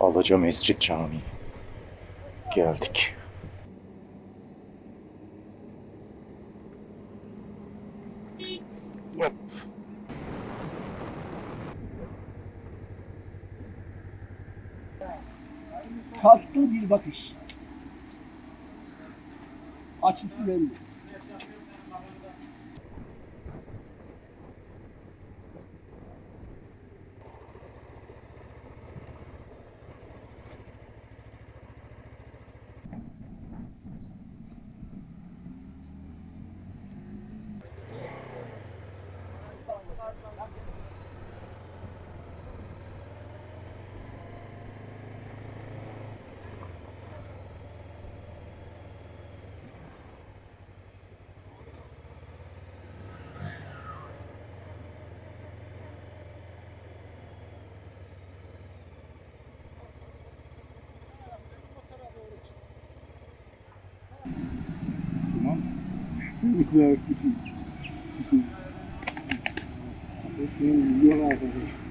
Alaca Mescid Camii. Geldik. Hop. Kasklı bir bakış. Açısı belli. Tamam. Yıkılarak bütün. Bütün. Yol arkadaş.